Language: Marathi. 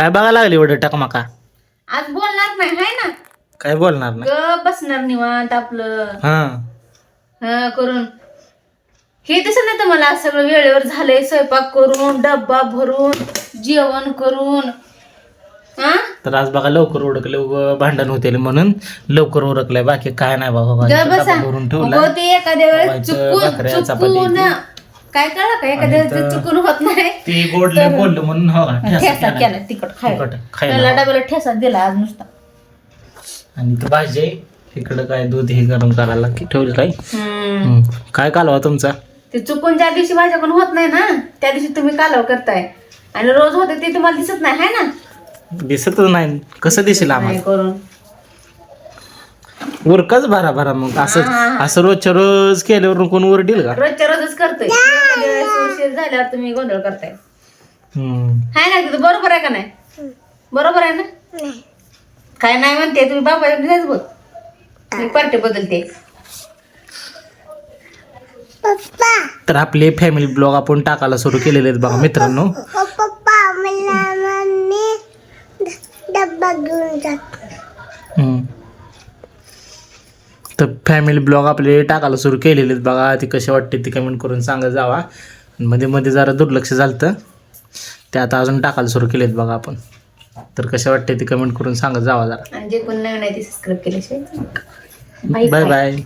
काय बघायला लागली एवढं? टकमका आज बोलणार नाही हाय ना. काय बोलणार नाही? ग बसणार निवांत आपलं. हा. हा करून. हे दिसत नाही तुम्हाला आज सगळं वेळेवर झालंय स्वयंपाक करून डब्बा भरून जेवण करून. हा? तर आज बघा लवकर उडकले भांडण होते म्हणून लवकर उरकलंय. बाकी काय नाही बाबा ग बसा. डबा भरून अगं ठेवला ते एखाद्या वेळेस व्हायचं, चुकून भाकऱ्या, चपाती चुकून. ते. काय कळलं का? एखाद्या चुकून होत नाही? ती बोललो म्हणून हो का, ठेसा केला. केला तिखट खायला. तिखट खायला. त्याला डब्याला ठेसा दिला आज नुसता. आणि ती भाजी आहे. इकडं काय दूध हे गरम करायला की ठेवलं काय. हम्म. काय कालवा तुमचा? ते चुकून ज्या दिवशी माझ्याकडून होत नाही ना त्या दिवशी तुम्ही कालव करताय. आणि रोज होते ते तुम्हाला दिसत नाही हाय ना? दिसतच नाही. कसं दिसेल आम्हाला? नाही करून. उरकच भरा भरा मग. असं. असं रोजच्या रोज केल्यावर कोण उरडील का? रोजच्या रोजच करतोय. उशीर झाल्यावर तुम्ही गोंधळ करताय. हम्म. हाय ना तिथं बरोबर आहे का नाही? बरोबर आहे ना? काय नाही म्हणते तुम्ही बाबा नाहीच बघ मी पार्टी बदलते. तर आपले फॅमिली ब्लॉग आपण टाकायला सुरू केलेले आहेत बघा मित्रांनो. हम्म. तर फॅमिली ब्लॉग आपले टाकायला सुरू केलेले आहेत. बघा ते कसे वाटते ते कमेंट करून सांगत जावा. मध्ये मध्ये जरा दुर्लक्ष झालं तर ते आता अजून टाकायला सुरू केलेत बघा आपण. तर कसे वाटते ते कमेंट करून सांगत जावा जरा. आणि जे कोण नवीन आहे ते सबस्क्राईब केल्याशिवाय. Bye bye